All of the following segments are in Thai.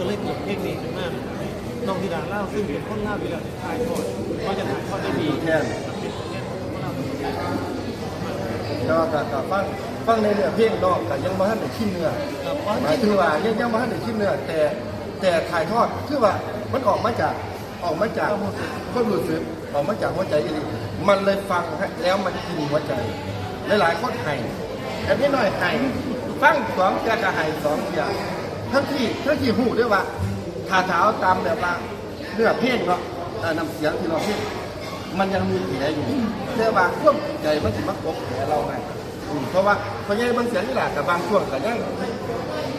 ก็เลยเกิดเพลงนี้ขึ้นมาน้องธิดาเล่าซึ่งเป็นคนเล่าที่เราถ่ายทอดก็จะถ่ายทอดได้ดีแค่นเป็นแค่คนเล่าตัวเองก็ก็ก็ฟังฟังในเนื้อเพลงนอกก็ยังบ่ทันได้ชินเนื้อครับเพราะหมายถึงว่ายังยังบ่ทันได้ชินเนื้อแต่แต่ถ่ายทอดคือว่ามันออกมาจากออกมาจากความรู้สึกออกมาจากหัวใจจริงๆมันเลยฟังแล้วมันกินหัวใจ หลายๆคนให้แต่พี่น้อยให้ฟังสองจะกระให้สองอย่าง ทั้งที่ทั้งที่หูด้วยว่าถ้าเท้าตามแบบว่าเนื้อเพลงเนาะเอ่อนำเสียงที่เราเพลงมันยังมีแผลอยู่แต่ว่าควบใจมันสิมากบแผลเราไงอืมเพราะว่าเพราะยังบางเสียงนี่แหละกับบางช่วงก็ยัง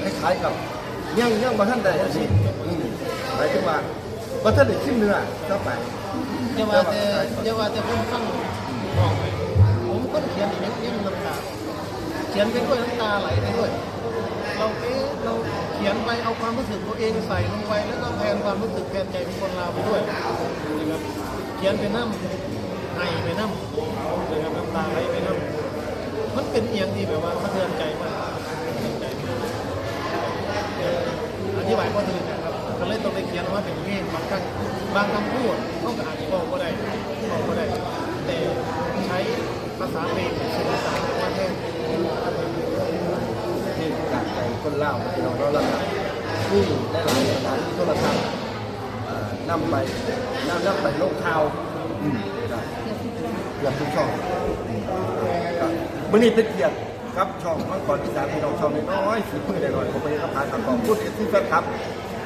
คล้ายๆกับยังยังบางท่านใดอาชีพอืมหมายถึงว่าบางท่านได้ชิมเนื้อเข้าไปอย่าว่าแต่อย่าว่าแต่คนฟังมองไปผมก็เขียนอย่างนี้ยังน้ำตาเขียนไปด้วยน้ำตาไหลไปด้วยเราเอ๊ะเราเขียนไปเอาความรู้สึกตัวเองใส่ลงไปแล้วก็แทนความรู้สึกแทนใจของคนลาวไปด้วยนะครับเขียนไปน้ำไห้ไปน้ำนะครับน้ำตาไหลไปน้ำมันเป็นเอียงที่แบบว่าสะเทือนใจมากสะเทือนใจมากอธิบายก็ถึงนะครับก็เลยต้องไปเขียนว่าเป็นเพลงบางครั้งบางคำพูดเขาก็อาจจะบอกก็ได้บอกก็ได้ แต่ใช้ภาษาเพลงสื่อสารมาแทน ที่จากใจ คนเล่าที่เราเราละนี่ได้หลายสถานที่โทรทัศน์เอ่อนำไปนำนำไปลงข่าวอืมได้เกือบทุกช่องอืมครับมื่อนี้เป็นเกียรติครับช่องเมื่อก่อนที่สามพี่น้องช่องน้อยๆสีมือหน่อยๆผมไปรับผ่านทางกองพูดที่แฟนครับ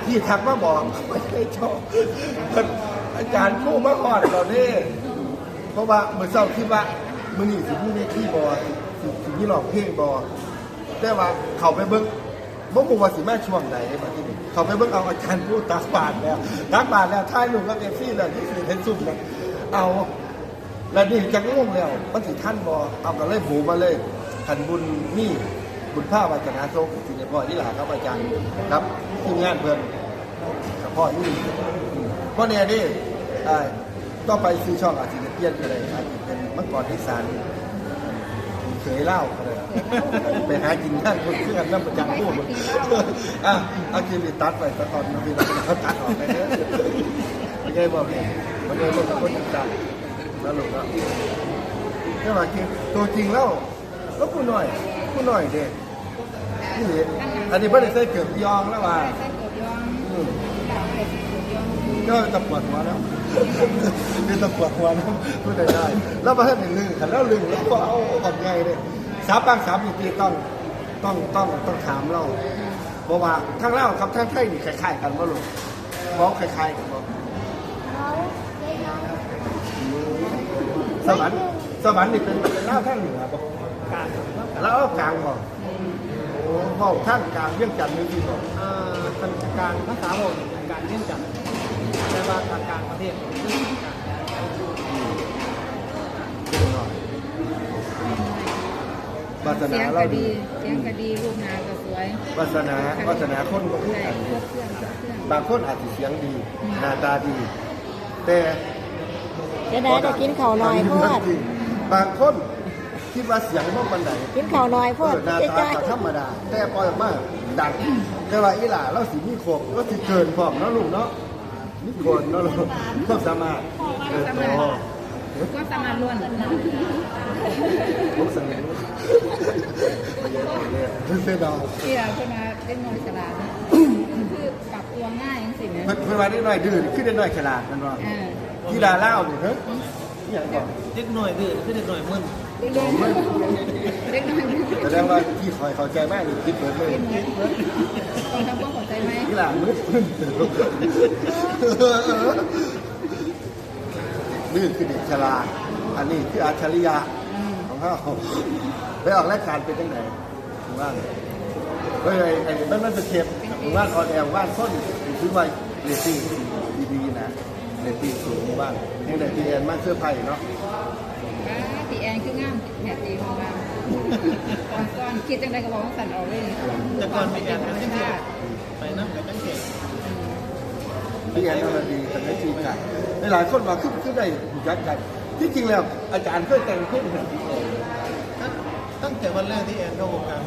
ที่ทักมาบอกไม่ได้ชอบเพิ่นอาจารย์คู่มาก่อนเราเนี่ยเพราะว่าเมื่อเช้าคิดว่ามื่อนี้สิมีเวทีบอสิสิมีหลอกเพลงบอแต่ว่าเขาไปเบิ้ง บ่ฮู้ว่าสิมาช่วงใดบัดนี้นี่เขาไปเบิ้งเอาอาจารย์พูดตักบาทแล้วตักบาทแล้วท้ายลูกกับเอฟซี่แล้วนี่สิเห็นซุ่มแล้วเอาแล้วนี่จักง่งแล้วมันสิท่านบ่เอากันเลยหูมาเลยขันบุญนี่บุญภาพวาสนาทรงสิเนี่ยพ่อที่หลาครับอาจารย์ครับทีมงานเพิ่อนกับพ่อนี่อืมเพราะเนี่ยนี่เอ่อต่อไปซื้อช่องอาจจะเปลี่ยนไปเลยอาจจะเป็นเมื่อก่อนที่สาร เคยเล่าก็เลยไปหากินข้างคนเพื่อนน้ำประจังพูดอะเอาคิริตัดไปตะตอนนะพี่นะเขาตัดออกไปเนอะไม่ใช่บอกเนี่ยมันเลยคนตะคนจังแล้วลูกก็แค่ว่าจริงตัวจริงแล้วก็ผู้น้อยผู้น้อยเด็กนี่เหอันนี้ไม่ได้ใส่เกือบยองแล้วว่าใส่เกือบย้อนอืมดาวใส่เกือบย้อนก็จะปวดหัวแล้วนี่จะปวดหัวแล้วพูดได้ได้ แล้วมาให้เป็นลึงขันแล้วลึงแล้วก็เอาก่อนไงเลยสามบางสามอีกทีต้องต้องต้องต้องถามเราบอกว่าทั้งเล่ากับทั้งไทยนี่คล้ายๆกันบ่ลูกบอกคล้ายๆกันบ่เขาได้ย้อนสวรรค์สวรรค์นี่เป็นเป็นเล่าท่านเหนือบ่การแล้วเอากลางบ่โอ้เว้าท่านกลางเรื่องจันทร์นี่ที่บ่อ่าเป็นการภาษาโบราณเป็นการเล่นจัด แต่ว่าทางการประเทศเป็นการวาสเสีนายงเราก็ดีดีเสียงก็ดีรูปหน้าก็สวยวาสนาวาสนาคนก็คือใช่กันครบเครื่องครบเครื่องบางคนอาจจะเสียงดี หน้าตาดี แต่จะได้ได้กินข้าวน้อยโพดบางคนคิดว่าเสียงบ่ปานใดกินข้าวน้อยโพเอดอหน้าจะตาจ้อยก็ธรรมดา แต่ปล่อยออกมาดังแต่ว่าอีหล่าเราสิมีโครบเราสิเกินพร้อมเนาะลูกเนาะมี คนเนาะลูกความสามารถเกินโตก็สามารถล้วนลูกสังเกตเสียดายที่เราขึ้นมาเล่นน้อยฉลาดคือปรับตัวง่ายจังสิเนี่ยเพิ่นเพิ่นว่าได้น้อยดื้อขึ้นได้น้อยฉลาดนั่นว่าเออกีฬาเล่านี่เฮ้ยอหย่างก่อนเด็กหน่อยดื้อคือเด็กหน่อยมึนเด็กน้อยเด็กน้อยแสดงว่าที่คอยเข้าใจมากนี่คิดเปิดเลยต้องทำความเข้าใจไหมกีฬามืดนี่คือเด็กฉลาดอันนี้คืออัจฉริยะของเขาไปออกรายการเป็นยังไงผมว่าเฮ้ยไอ้ไอ้มันมันเป็นเทปผมว่าออนแอร์ว่านส้นถือว่าเรตติ้งดีๆนะเรตติ้งสูงบ้างยังได้พีเอ็นมากเสื้อผ้าเนาะตีแอนคืองามแหบดีของเราก่อน ก่อนคิดจังไดก็บอกว่าสั่นออกเลยแต่ก่อนไปแอนกันจังเกตไปน้ำกับจังเกตพีเอ็นมันดีแต่ไม่จริงกันหลายคนมาขึ้นขึ้นได้หูจักกัน ที่จริงแล้วอาจารย์เคยแต่งเพลงแบบนี้เองตั้งแต่วันแรกที่แอนเข้าวงการ